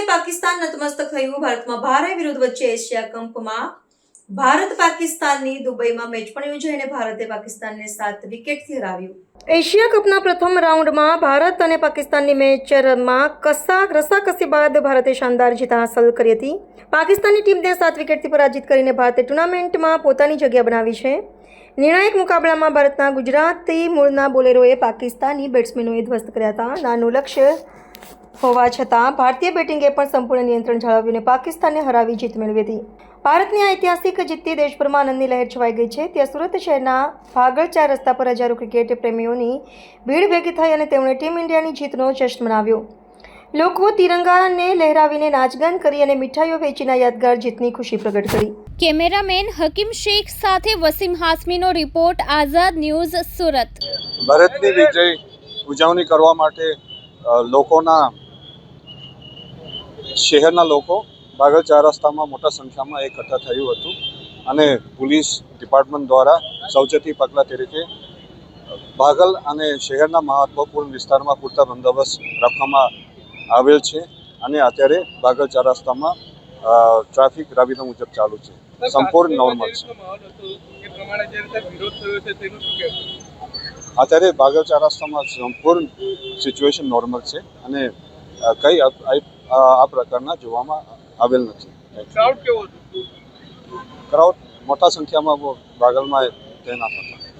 ગઈકાલે પાકિસ્તાન નતમસ્તક થયું. ભારતમાં ભારે વિરોધ વચ્ચે એશિયા કપમાં ભારત પાકિસ્તાનની દુબઈમાં મેચ પણ યોજાઈ ભારતે પાકિસ્તાનને સાત વિકેટથી હરાવ્યું. એશિયા કપના પ્રથમ રાઉન્ડમાં ભારત અને પાકિસ્તાનની મેચમાં કસા રસાકસી બાદ ભારતે શાનદાર જીત હાંસલ કરી હતી. પાકિસ્તાનની ટીમને સાત વિકેટથી પરાજિત કરીને ભારતે ટુર્નામેન્ટમાં પોતાની જગ્યા બનાવી છે. નિર્ણાયક મુકાબલામાં ભારતના ગુજરાતી મૂળના બોલેરોએ પાકિસ્તાની બેટ્સમેનોએ ધ્વસ્ત કર્યા હતા. નાનું લક્ષ્ય હોવા છતાં ભારતીય બેટિંગે પણ સંપૂર્ણ નિયંત્રણ જાળવ્યું અને પાકિસ્તાનને હરાવી જીત મેળવી હતી. ભારતની આ ઐતિહાસિક જીતથી દેશભરમાં આનંદની લહેર છવાઈ ગઈ છે. ત્યાં સુરત શહેરના ભાગળ ચાર રસ્તા પર હજારો ક્રિકેટ પ્રેમીઓની ભીડ ભેગી થઈ અને તેમણે ટીમ ઇન્ડિયાની જીતનો જશ્ન મનાવ્યો. લોકો તિરંગાને લહેરાવીને નાચગાન કરી અને મીઠાઈઓ વેચીને યાદગાર જીતની ખુશી પ્રગટ કરી. કેમેરામેન હકીમ શેખ સાથે વસીમ હાસમીનો રિપોર્ટ આઝાદ ન્યૂઝ સુરત. ભારતની વિજય ઉજવણી કરવા માટે લોકોના શહેરના લોકો બાગલ ચાર રસ્તામાં મોટા સંખ્યામાં એકઠા થયું હતું અને પોલીસ ડિપાર્ટમેન્ટ દ્વારા સૌચેતી પગલાં તરીકે બાગલ અને શહેરના મહત્વપૂર્ણ વિસ્તારમાં પૂરતા બંદોબસ્ત રાખવામાં આવેલ છે અને અત્યારે બાગલ ચાર રસ્તામાં ટ્રાફિક રાબેતા મુજબ ચાલુ છે. સંપૂર્ણ નોર્મલ છે. અત્યારે બાગલ ચાર રસ્તામાં સંપૂર્ણ સિચ્યુએશન નોર્મલ છે અને કઈ આ આ પ્રકારના જોવામાં આવેલ નથી. ક્રાઉડ કેવો ક્રાઉડ મોટા સંખ્યામાં બાગલમાં તૈનાત હતા.